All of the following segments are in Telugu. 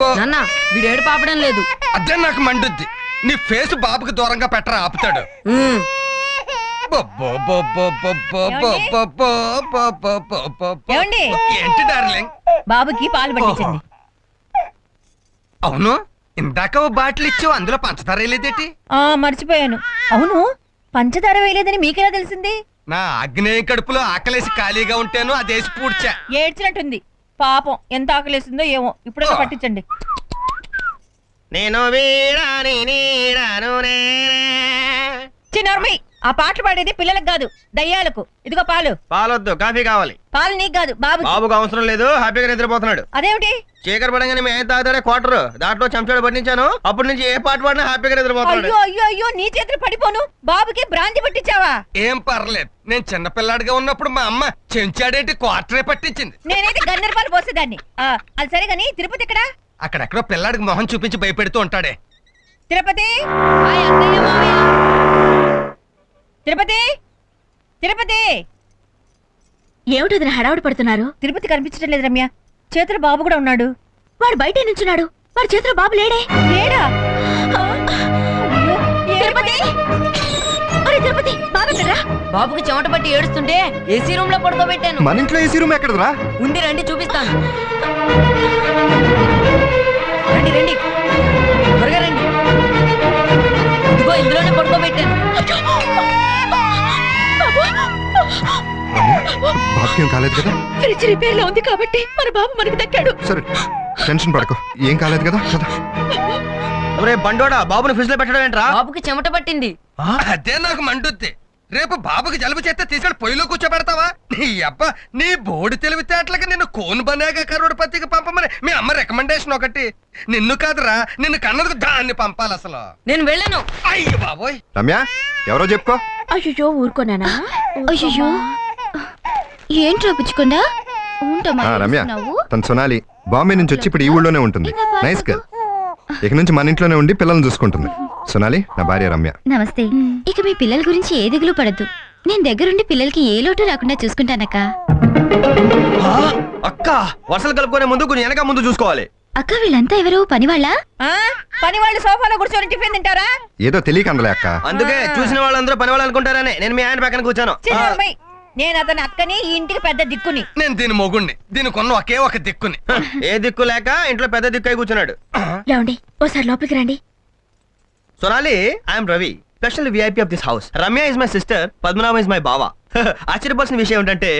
నాన్న వీడు ఏడు పాపడం లేదు అదే నాకు మండుద్ది నీ ఫేస్ బాబుకి దూరంగా పెట్టరా ఆపుతాడు ఉమ్, బొబ్బో బొబ్బో బొబ్బో బొబ్బో బొబ్బో బొబ్బో బొబ్బో. ఏమండి? ఏంటి డార్లింగ్ బాబుకి పాలు పట్టించండి అవును ఇందాక ఓ బాటిల్ ఇచ్చావు అందులో పంచదార వేయలేదేటి ఆ మర్చిపోయాను అవును పంచదార వేయలేదని మీకెలా తెలిసింది నా అగ్నేయ కడుపులో ఆకలేసి ఖాళీగా ఉంటేను అదేసి పూడ్చా ఏడ్చినట్టుంది పాపం ఎంత ఆకలేసిందో ఏమో. ఇప్పుడే పట్టించండి. నేను వీరాని నీడను నేనే. ఆ పాటలు పాడేది పిల్లలకు కాదు దయ్యాలకు. ఇదిగో పాలు. పాలొద్దు కాఫీ కావాలి. పాలు నీకు కాదు బాబు బాబుకు అవసరం లేదు హ్యాపీగా నిద్రపోతున్నాడు. అదేమిటి? చీకటి పడంగానే మేము తాగుతాడే క్వార్టర్. దాంట్లో చెంచాడు పట్టించాను. అప్పటి నుంచి ఏ పాట పాడినా హ్యాపీగా నిద్రపోతున్నాడు. అయ్యో అయ్యో అయ్యో నీ చేతులు పడిపోను. బాబుకి బ్రాంతి పట్టించావా? ఏం పర్లేదు. నేను చిన్నపిల్లాడిగా ఉన్నప్పుడు మా అమ్మ చెంచాడేంటి క్వార్టరే పట్టించింది. నేనైతే గన్నర పాలు పోసేదాన్ని. ఆ, అది సరే గాని తిరుపతి ఎక్కడా? అక్కడెక్కడో పిల్లాడికి మొహం చూపించి భయపెడుతూ ఉంటాడే. తిరుపతి? హాయ్ అత్తయ్య మావయ్య. తిరుపతి! తిరుపతి! ఏమిటి వదిన హడావుడి పడుతున్నారు? తిరుపతి కనిపించడం లేదు రమ్య. చేతులు బాబు కూడా ఉన్నాడు. వాడు బయటే నుంచున్నాడు. వాడి చేతిలో బాబు లేడే. లేడా? తిరుపతి! బాబు ఎక్కడ్రా? బాబుకి చెమట పట్టి ఏడుస్తుంటే ఏసీ రూమ్లో పడుకోబెట్టాను. మన ఇంట్లో ఏసీ రూమ్ ఎక్కడరా ఉంది రండి చూపిస్తాను. రండి రండి. ఏం కాలేదు కదా? ఫ్రిడ్జ్ రిపేర్లో ఉంది కాబట్టి మన బాబు మనకు దక్కాడు. సరే టెన్షన్ పడకు. ఏం కాలేదు కదా? కదా ఒరే బండోడా బాబుని ఫ్రిడ్జ్లో పెట్టడం ఏంట్రా? బాబుకి చెమట పట్టింది. అదే నాకు మండుద్ది. రేపు బాబుకి జలుబు చేస్తే తీసుకెళ్ళి పొయ్యిలో కూర్చోబెడతావా? నీ అబ్బ నీ బోడి తెలివితేటలకి నిన్ను కోన్ బనేగా కరోడ్పతికి పంపమని మీ అమ్మ రికమెండేషన్ ఒకటి. నిన్ను కాదురా నిన్ను కన్నది దాన్ని పంపాలి అసలు. నేను వెళ్ళను. అయ్యి బాబోయ్. రమ్య ఎవరో చెప్పుకో. అయ్యో ఊరుకోనానా అయ్యో ఏంట్రా పుచ్చుకుండా ఆ, రమ్య తను సొనాలి. బాంబే నుంచి వచ్చి ఇప్పుడు ఈ ఊళ్ళోనే ఉంటుంది. నైస్ గర్ల్ ఇక నుంచి మన ఇంట్లోనే ఉండి పిల్లల్ని చూసుకుంటుంది. సొనాలి నా భార్య రమ్య. నమస్తే. ఇక మీ పిల్లల గురించి ఏ దిగులు పడద్దు. నేను దగ్గరుండి పిల్లలకి ఏ లోటు రాకుండా చూసుకుంటానక్క. ఆ, అక్క వరుసలు కలుపుకునే ముందు కొంచెం వెనక ముందు చూసుకోవాలి. అక్క వీళ్ళంతా ఎవరు? పనివాళ్ళ? ఆ పని వాళ్ళు సోఫాలో కూర్చొని టిఫిన్ తింటారా? ఏదో తెలియక అందలే అక్క. అందుకే చూసిన వాళ్ళందరూ పని వాళ్ళు అనుకుంటారని. నేను మీ ఆయన పక్కన కూర్చాను. నేను అతని అక్కని ఈ ఇంటికి పెద్ద దిక్కుని. నేను దీని మొగుణ్ణి. దీనికి ఉన్న ఒకే ఒక దిక్కుని. ఏ దిక్కు లేక ఇంట్లో పెద్ద దిక్కు అయి కూర్చున్నాడు. లేవండి ఓసారి లోపలికి రండి. Sonali I'm Ravi special VIP of this house Ramya is my sister Padmanabha is my బావా ఆశ్చర్యపోవాల్సిన విషయం ఏంటంటే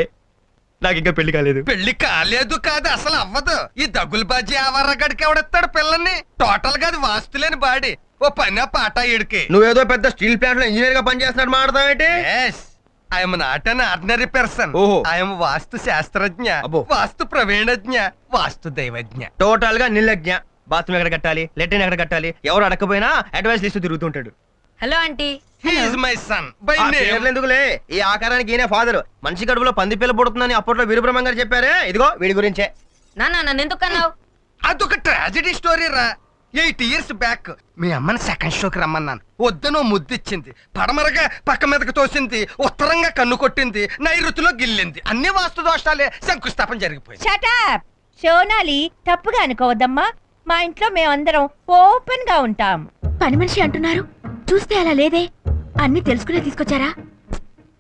నాకు ఇంకా పెళ్ళి కాలేదు. పెళ్ళి కాలేదు కాదు అసలు అవ్వదు. ఈ దగులు బాజీ ఆవర్రగడికి ఎవడెత్తాడు పిల్లల్ని టోటల్గా అది వాస్తులేని బాడీ. ఓ పని పాట ఇడికి నువ్వేదో పెద్ద స్టీల్ ప్లాంట్లో ఇంజనీర్గా పనిచేస్తున్నాడు మాట్లాడతావేంటి? I'm not an ordinary person ఓహో. ఐఎమ్ వాస్తు శాస్త్రజ్ఞ అబ్బో. వాస్తు ప్రవీణజ్ఞ వాస్తు దైవజ్ఞ టోటల్గా నిర్లజ్ఞ బాత్రూమ్ ఎక్కడ కట్టాలి? లెట్రిన్ ఎక్కడ కట్టాలి? ఎవరు అడగకపోయినా అడ్వైస్ ఇస్తూ తిరుగుతుంటాడు. Hello aunty he is my son by a name పేర్లు ఎందుకులే ఈ ఆకారానికి ఈయన ఫాదర్ మనిషి కడుపులో పంది పిల్ల పుడుతుందని అప్పట్లో వీరబ్రహ్మం గారు చెప్పారే? ఇదిగో వీడి గురించే. నాన్న నన్ను ఎందుకు అన్నావు? అదొక ట్రాజడీ స్టోరీ రా. ఎయిట్ ఇయర్స్ బ్యాక్ మీ అమ్మని సెకండ్ షోకి రమ్మన్నాను. వద్దనో ముద్దిచ్చింది. పడమరగా పక్క మీదకి తోసింది. ఉత్తరంగా కన్ను కొట్టింది. నైరుతిలో గిల్లింది. అన్ని వాస్తు దోషాలే శంకుస్థాపన జరిగిపోయింది. షటాప్ సోనాలి తప్పుగా అనుకోవద్దమ్మా. మా ఇంట్లో మేమందరం ఓపెన్గా ఉంటాం. పని మనిషి అంటున్నారు. చూస్తే అలా లేదే. అన్ని తెలుసుకునే తీసుకొచ్చారా?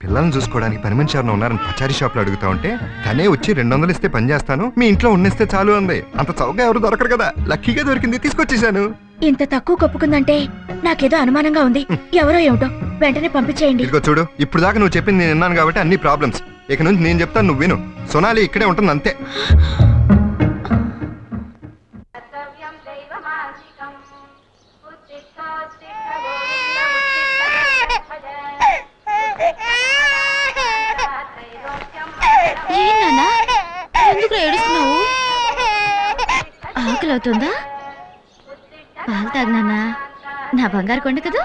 పిల్లల్ని చూసుకోవడానికి పని మనిషి ఎవరైనా ఉన్నారని పచారీ షాప్లో అడుగుతా ఉంటే తనే వచ్చి రెండు వందలు ఇస్తే పని చేస్తాను మీ ఇంట్లో ఉన్నిస్తే చాలు అంది. అంత చౌకగా ఎవరు దొరకరు కదా. లక్కీగా దొరికింది తీసుకొచ్చేసాను ఇంత తక్కువ కప్పుకుందంటే నాకేదో అనుమానంగా ఉంది. ఎవరో ఏమిటో వెంటనే పంపించేయండి. ఇదిగో చూడు ఇప్పుడు దాకా నువ్వు చెప్పింది నేను విన్నాను కాబట్టి అన్ని ప్రాబ్లమ్స్ ఇక నుంచి నేను చెప్తాను నువ్వు విను. సొనాలి ఇక్కడే ఉంటుంది అంతే అవుతుందా? పాలు తాగినానా? నా బంగారు కొండ కదా?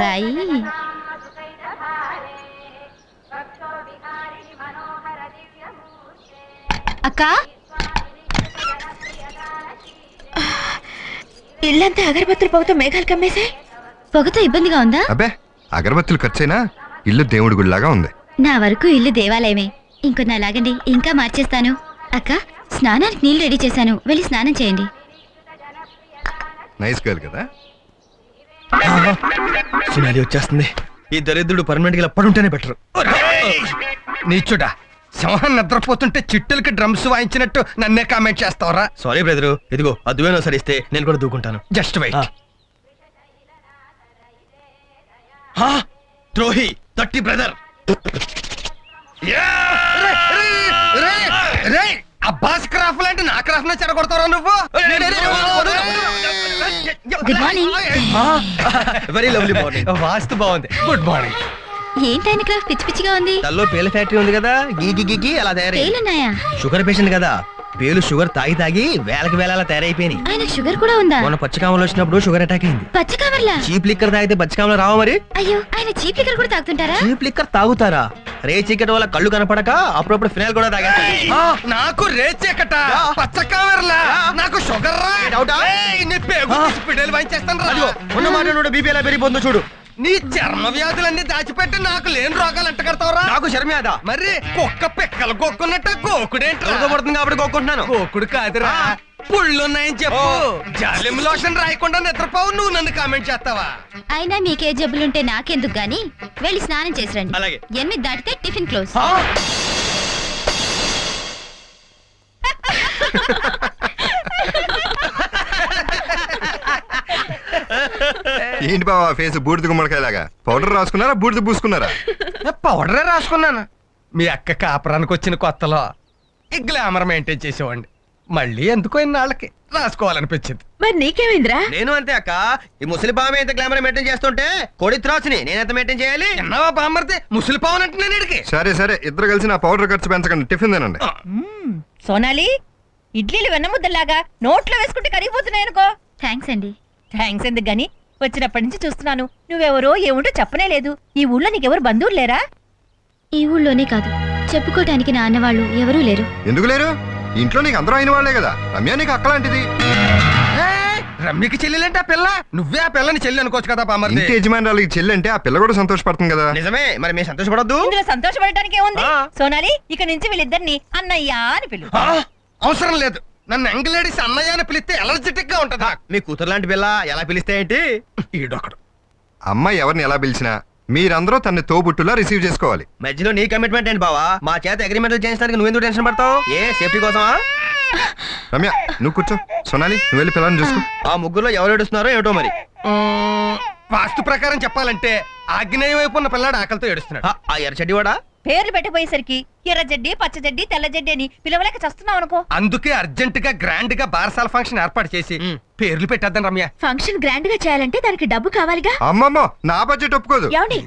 రాయి. అక్క? ఇల్లంతా అగరబత్తులు పొగతో మేఘాలు కమ్మేశాయి. పొగతో ఇబ్బందిగా ఉందా? అబ్బే అగరబత్తులు ఖర్చైనా ఇల్లు దేవుడి గుడిలాగా ఉంది. నా వరకు ఇల్లు దేవాలయమే. ఇంకొన్ని అలాగండి ఇంకా మార్చేస్తాను. అక్క? స్నానానికి నీళ్ళు రెడీ చేశాను. వెళ్ళి స్నానం చేయండి. నైస్ గర్ల్ కదా? వచ్చేస్తుంది. ఈ దరిద్రుడు పర్మనెంట్గా పడుంటేనే బెటర్. నీచుడా సింహం నిద్రపోతుంటే చిట్టులకి డ్రమ్స్ వాయించినట్టు నన్నే కామెంట్ చేస్తావరా? సారీ బ్రదరు ఇదిగో అదువేనో సరిస్తే నేను కూడా దూకుంటాను. జస్ట్ వెయిట్ ద్రోహి తట్టి బ్రదర్ అబ్బాస్ క్రాఫ్ లాంటి నా క్రాఫ్ నే చెడగొడతారా నువ్వు good morning. Very lovely morning. వాస్తు బాగుంది. Good morning. ఏంటైన క్రాఫ్ పిచ్చి పిచ్చిగా ఉంది? తల్లో పేల ఫ్యాక్టరీ ఉంది కదా? గీ గీ గీ గీ అలా తయారై తేలున్నాయా షుగర్ పేషెంట్ కదా. పేలు షుగర్ తాగి తాగి వేలకి వేల అలా తయారైపోయినాయి. ఆయనకు షుగర్ కూడా ఉందా? మొన్న పచ్చకామలు వచ్చినప్పుడు షుగర్ అటాక్ అయింది. పచ్చ కవర్లా చీప్ లిక్కర్ తాగితే పచ్చకామలు రావా మరి? అయ్యో ఆయన చీప్ లిక్కర్ కూడా తాగుతుంటారా? చీప్ లిక్కర్ తాగుతారా? రే చీకటి వల్ల కళ్ళు కనపడక అప్పుడప్పుడు ఫినాయిల్ కూడా తాగేస్తారు నాకు రేచెక్కట పచ్చ కావర్లా నాకు షుగర్ రా. డౌటా? ఏయ్, నీ పేగు తీసి పిడేలు వాయించేస్తాను రా. అదిగో ఉన్న మాట బీపీ ఎలా పెరిగిపోతుందో చూడు. నీ చర్మ వ్యాధులన్నీ దాచిపెట్టి నాకు లేని రోగాలు అంటగడతావురా నాకు శర్మేద మరి కుక్క పిక్కలు గోక్కున్నట్టు గోకుడేంట్రా? పడుతుంది కాబట్టి కోరుకుంటున్నాను గోకుడు కాదురా. పుళ్ళున్నాయని చెప్పు. జాలిం లోషన్ రాయకుండా నిద్రపోవు. నువ్వు నన్ను కామెంట్ చేస్తావా? అయినా మీకే జబ్బులుంటే నాకెందుకు గాని? వెళ్ళి స్నానం చేసి రండి. అలాగే. ఎనిమిది దాటితే టిఫిన్ క్లోజ్. ఏంటి బావా ఫేస్ బూడిద గుమ్మడికాయలాగా? పౌడర్ రాసుకున్నారా బూడిద పూసుకున్నారా? పౌడరే రాసుకున్నాను. మీ అక్క కాపురానికి వచ్చిన కొత్తలో ఈ గ్లామర్ మెయింటైన్ చేసేవాడిని. మళ్ళీ ఎందుకో ఇన్నాళ్ళకి రాసుకోవాలనిపించింది. మరి నీకేమైందిరా? నేను అంతే అక్క. ఈ ముసలి పామె ఎంత గ్లామర్ మెయింటైన్ చేస్తుంటే కోడి త్రాసుని నేనెంత మెయింటైన్ చేయాలి? ఎన్నవా బామ్మర్ది ముసలి పావనంటే నేను ఇడికి సరే సరే. ఇద్దరు కలిసి నా పౌడర్ ఖర్చు పెంచకండి. టిఫిన్ తినండి. సోనాలి ఇడ్లీలు వెన్నముద్దలాగా నోట్లో వేసుకుంటే కరిగిపోతున్నాయి అనుకో. థ్యాంక్స్ అండి. థ్యాంక్స్ ఎందుకు గాని? వచ్చినప్పటి నుంచి చూస్తున్నాను. నువ్వెవరో ఏముంటో చెప్పనే లేదు. ఈ ఊళ్ళో నీకెవరు బంధువులు లేరా? ఈ ఊళ్ళోనే కాదు. చెప్పుకోవటానికి నా అన్నవాళ్ళు ఎవరూ లేరు. ఎందుకు లేరు? ఇంట్లో నీకు అందరూ అయిన వాళ్ళే కదా. రమ్య నీకు అక్కలాంటిది ఏయ్, రమ్యకి చెల్లెలంటే ఆ పిల్ల? నువ్వే ఆ పిల్లని చెల్లి అనుకోవచ్చు కదా బామ్మర్ది ఇంటి యజమానురాలకి చెల్లి అంటే ఆ పిల్ల కూడా సంతోషపడుతుంది కదా. నిజమే మరి మీరు సంతోషపడద్దు. ఇందులో సంతోషపడటానికి ఏముంది? ఆ. సోనాలి ఇక నుంచి వీళ్ళిద్దరిని అన్నయ్య అని పిలు. ఆ, అవసరం లేదు. నన్ను ఎంగలేడీస్ అన్నయ్య అని పిలిస్తే ఎలర్జెటిక్గా ఉంటదా? మీ కూతురు లాంటి పిల్ల ఎలా పిలిస్తే ఏంటి? ఈడొకడు. అమ్మాయి ఎవరిని ఎలా పిలిచినా మీరందరూ తన్ని తోబుట్టులా రిసీవ్ చేసుకోవాలి. మధ్యలో నీ కమిట్మెంట్ ఏంటి బావా? మా చేత అగ్రిమెంట్ చేయించడానికి నువ్వెందుకు టెన్షన్ పడతావు? ఏ సేఫ్టీ కోసమా? రమ్య నువ్వు కూర్చో. సొనాలి నువ్వు వెళ్ళి పిల్లని చూసుకో. ఆ ముగ్గురులో ఎవరు ఏడుస్తున్నారో ఏమిటో మరి? వాస్తు ప్రకారం చెప్పాలంటే ఆగ్నేయ వైపు ఉన్న పిల్లాడు ఆకలితో ఏడుస్తున్నాడు. ఆ, వాడా పేర్లు పెట్టిపోయేసరికి ఎర్ర జడ్డి పచ్చ జడ్డి తెల్ల జడ్డి అని పిలవలేక చస్తున్నావు అనుకో. అందుకే అర్జెంట్గా గ్రాండ్గా బారసాల ఫంక్షన్ ఏర్పాటు చేసి. పేర్లు పెట్టేద్దాం రమ్య. ఫంక్షన్ గ్రాండ్గా చేయాలంటే దానికి డబ్బు కావాలిగా? అమ్మమ్మో నా బడ్జెట్ ఒప్పుకోదు. ఏమండి.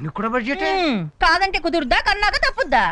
కాదంటే కుదురుదా కన్నాక తప్పుద్దా?